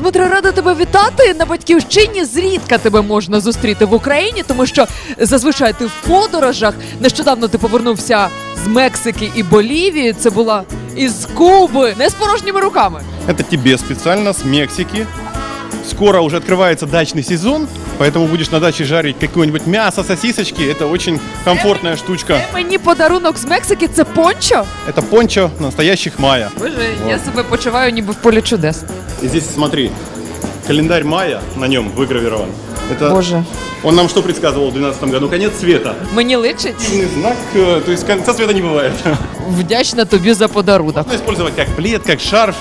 Дмитро, рада тебе вітати на батьківщині. Зрідка тебе можна зустріти в Україні, тому що зазвичай ти в подорожах. Нещодавно ти повернувся з Мексики і Болівії. Це була із Куби, не з порожніми руками. Это тебе специально с Мексики. Скоро уже открывается дачный сезон, поэтому будешь на даче жарить какое-нибудь мясо, сосисочки. Это очень комфортная штучка. Мені подарунок з Мексики це пончо. Это пончо настоящих майя. Боже, я себе почуваю ніби в полі чудес. И здесь смотри, календарь майя на нем выгравирован. Это Боже, он нам что предсказывал в 2012 году? Конец света. мені личить. Сильный знак, э, то есть конца света не бывает. Вдячна тобі за подарунок. Можно использовать как плед, как шарф.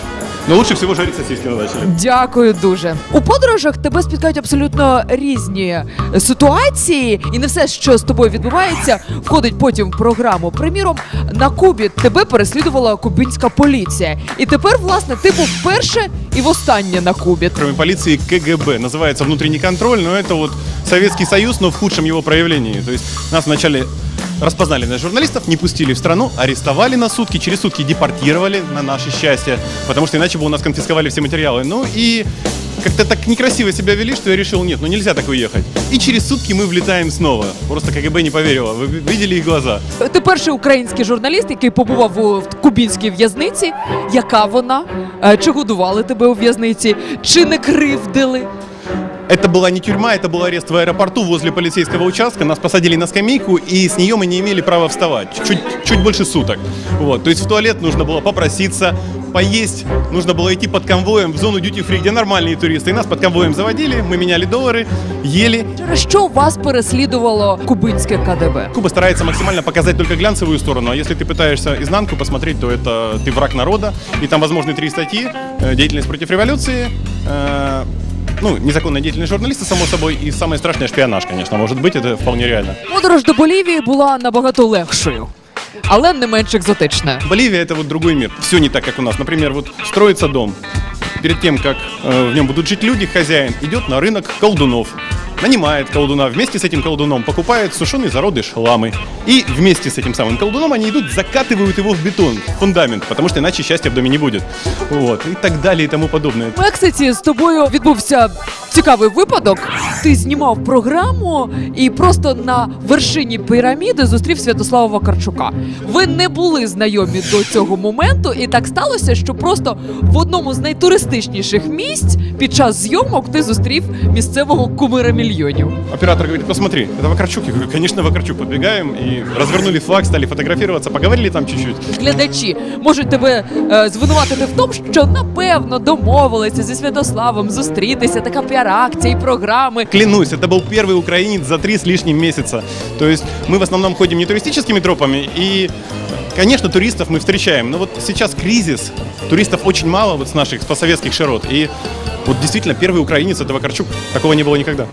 Но лучше всего жарить сосиски на даче. Дякую дуже. У подорожах тебе спіткають абсолютно різні ситуації, і не все, що з тобою відбувається, входить потім в програму. Приміром, на Кубі тебе переслідувала кубинська поліція, і тепер, власне, ти був вперше і востаннє на Кубі. Кроме полиции КГБ. Называется внутренний контроль, но это вот Советский Союз, но в худшем его проявлении. То есть нас вначале распознали на журналистов, не пустили в страну, арестовали на сутки, через сутки депортировали на наше счастье, потому что иначе бы у нас конфисковали все материалы. Ну и как-то так некрасиво себя вели, что я решил, нет, ну нельзя так уехать. И через сутки мы влетаем снова. Просто КГБ не поверило. Вы видели их глаза? Ти перший український журналіст, який побував у в кубінській в'язниці. Яка вона? Е, Чи годували тебе у в'язниці? Чи не кривдили? Это была не тюрьма, это был арест в аэропорту возле полицейского участка. Нас посадили на скамейку, и с нее мы не имели права вставать. Чуть, чуть больше суток. Вот. То есть в туалет нужно было попроситься, поесть. Нужно было идти под конвоем в зону дьюти-фри, где нормальные туристы. И нас под конвоем заводили, мы меняли доллары, ели. Через що вас переслідувало кубинське КДБ? Куба старается максимально показать только глянцевую сторону, а если ты пытаешься изнанку посмотреть, то это ты враг народа, и там возможны три статьи. Э, Деятельность против революции, э, ну, незаконная деятельность журналиста, само собой, и самое страшное шпионаж, конечно, может быть, это вполне реально. Подорож до Болівії була набагато легшою, але не менш екзотичною. Боливия это вот другой мир. Все не так, как у нас. Например, вот строится дом. Перед тем, как э, в нем будут жить люди, хозяин идет на рынок колдунов. Нанимает колдуна, вместе с этим колдуном покупает сушеный зародыш ламы. И вместе с этим самым колдуном они идут, закатывают его в бетон, в фундамент, потому что иначе счастья в доме не будет. Вот, и так далее и тому подобное. В Мексиці з тобою відбувся цікавий випадок. Ти знімав програму і просто на вершині піраміди зустрів Святослава Вакарчука. Ви не були знайомі до цього моменту, і так сталося, що просто в одному з найтуристичніших місць під час зйомок ти зустрів місцевого кумира мільйонів. Оператор говорит, посмотри, это Вакарчук. Я говорю, конечно, Вакарчук. Подбегаем и развернули флаг, стали фотографироваться, поговорили там чуть-чуть. Глядачі можуть тебе е, звинуватити в тому, що напевно домовилися зі Святославом зустрітися. Така піар-акція і програми. Клянусь, это был первый украинец за три с лишним месяца. То есть мы в основном ходим не туристическими тропами, и, конечно, туристов мы встречаем. Но вот сейчас кризис, туристов очень мало вот с наших постсоветских широт. И вот действительно первый украинец это Вакарчук. Такого не было никогда.